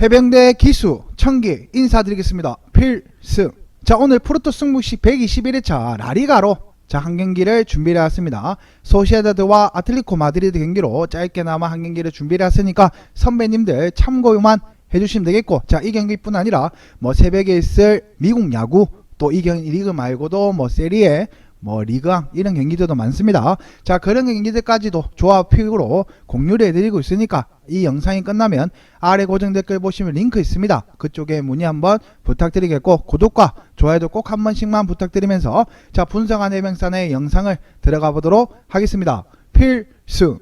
해병대 기수 청기 인사드리겠습니다. 필승. 자 오늘 프로토 승부시 121회차 라리가로 자 한 경기를 준비를 했습니다. 소시에다드와 아틀리코 마드리드 경기로 짧게나마 한 경기를 준비를 했으니까 선배님들 참고만 해주시면 되겠고 자 이 경기뿐 아니라 뭐 새벽에 있을 미국 야구 또 이 경기 리그 말고도 뭐 세리에 뭐 리그왕 이런 경기들도 많습니다. 자 그런 경기들까지도 조합픽으로 공유를 해드리고 있으니까 이 영상이 끝나면 아래 고정 댓글 보시면 링크 있습니다. 그쪽에 문의 한번 부탁드리겠고 구독과 좋아요도 꼭 한 번씩만 부탁드리면서 자 분석한 해병산의 영상을 들어가 보도록 하겠습니다. 필승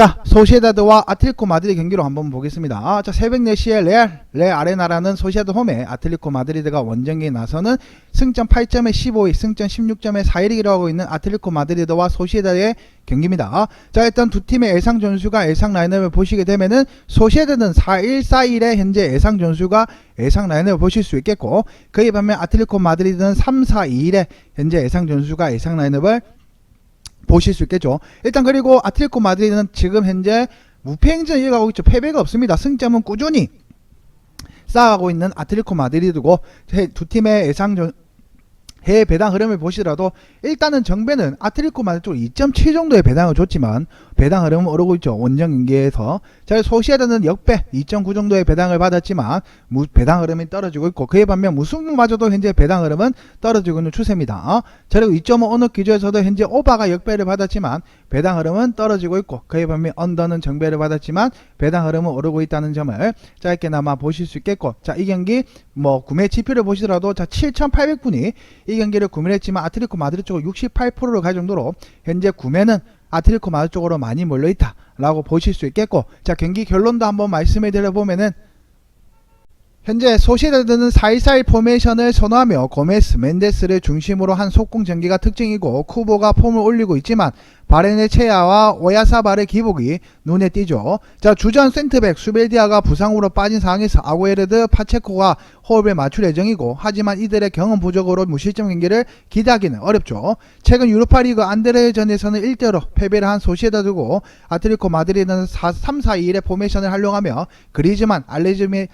자, 소시에다드와 아틀리코 마드리드 경기로 한번 보겠습니다. 자, 새벽 4시에 레알, 레 아레나라는 소시에다드 홈에 아틀리코 마드리드가 원정기에 나서는 승점 8점에 15위, 승점 16점에 4위를 기록하고 있는 아틀리코 마드리드와 소시에다드의 경기입니다. 자, 일단 두 팀의 예상 전수가 예상 라인업을 보시게 되면은 소시에다드는 4-1-4-1의 현재 예상 전수가 예상 라인업을 보실 수 있겠고 그에 반면 아틀리코 마드리드는 3-4-2-1의 현재 예상 전수가 예상 라인업을 보실 수 있겠죠. 일단 그리고 아틀레티코 마드리드는 지금 현재 무패 행진을 이어가고 있죠. 패배가 없습니다. 승점은 꾸준히 쌓아가고 있는 아틀레티코 마드리드고 해- 두 팀의 예상 전- 해외 배당 흐름을 보시더라도 일단은 정배는 아틀레티코 마드리드 쪽으로 2.7 정도의 배당을 줬지만 배당 흐름은 오르고 있죠. 원정 경기에서 자 소시에다는 역배 2.9 정도의 배당을 받았지만 무, 배당 흐름이 떨어지고 있고 그에 반면 무승부마저도 현재 배당 흐름은 떨어지고 있는 추세입니다. 자 그리고 2.5 어느 기조에서도 현재 오바가 역배를 받았지만 배당 흐름은 떨어지고 있고 그에 반면 언더는 정배를 받았지만 배당 흐름은 오르고 있다는 점을 짧게나마 보실 수 있겠고 자 이 경기 뭐 구매 지표를 보시더라도 자 7,800분이 이 경기를 구매를 했지만 아틀리코 마드리드 쪽으로 68%를 갈 정도로 현재 구매는 아틀리코 마드리드 쪽으로 많이 몰려 있다라고 보실 수 있겠고 자 경기 결론도 한번 말씀해 드려 보면은 현재 소시에다드는 4-1-4-1 포메이션을 선호하며 고메스, 멘데스를 중심으로 한 속공 전개가 특징이고 쿠보가 폼을 올리고 있지만 바레네체아와 오야사발의 기복이 눈에 띄죠. 자 주전 센터백 수벨디아가 부상으로 빠진 상황에서 아구에르드, 파체코가 호흡을 맞출 예정이고 하지만 이들의 경험 부족으로 무실점 경기를 기대하기는 어렵죠. 최근 유로파리그 안드레전에서는 1대5로 패배를 한 소시에다드고 아틀리코 마드리드는 3-4-2-1의 포메이션을 활용하며 그리즈만, 알레즈미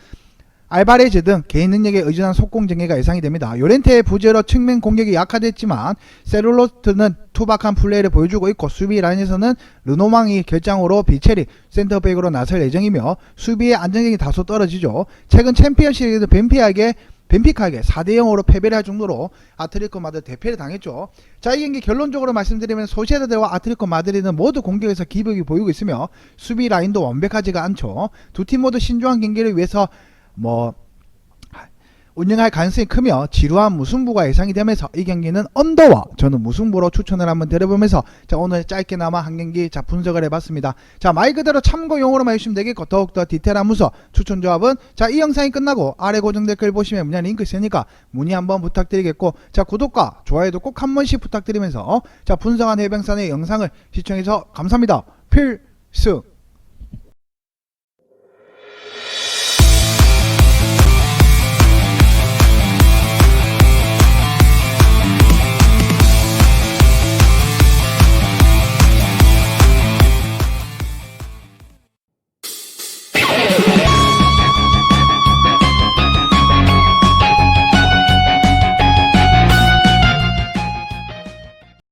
알바레즈 등 개인 능력에 의존한 속공 전개가 예상이 됩니다. 요렌테의 부재로 측면 공격이 약화됐지만 세룰로트는 투박한 플레이를 보여주고 있고 수비 라인에서는 르노망이 결장으로 비체리 센터백으로 나설 예정이며 수비의 안정력이 다소 떨어지죠. 최근 챔피언십에서 벤피아에게 벤피카에게 4대 0으로 패배를 할 정도로 아틀리코 마드 대패를 당했죠. 자, 이 경기 결론적으로 말씀드리면 소시에다드와 아틀리코 마드리드는 모두 공격에서 기복이 보이고 있으며 수비 라인도 완벽하지가 않죠. 두 팀 모두 신중한 경기를 위해서 뭐 운영할 가능성이 크며 지루한 무승부가 예상이 되면서 이 경기는 언더와 저는 무승부로 추천을 한번 드려보면서 자 오늘 짧게나마 한 경기 자 분석을 해봤습니다. 자 말 그대로 참고용으로만 해주시면 되겠고 더욱더 디테일한 문서 추천 조합은 자 이 영상이 끝나고 아래 고정 댓글 보시면 문의 링크 있으니까 문의 한번 부탁드리겠고 자 구독과 좋아요도 꼭 한 번씩 부탁드리면서 자 분석한 해병산의 영상을 시청해서 감사합니다. 필승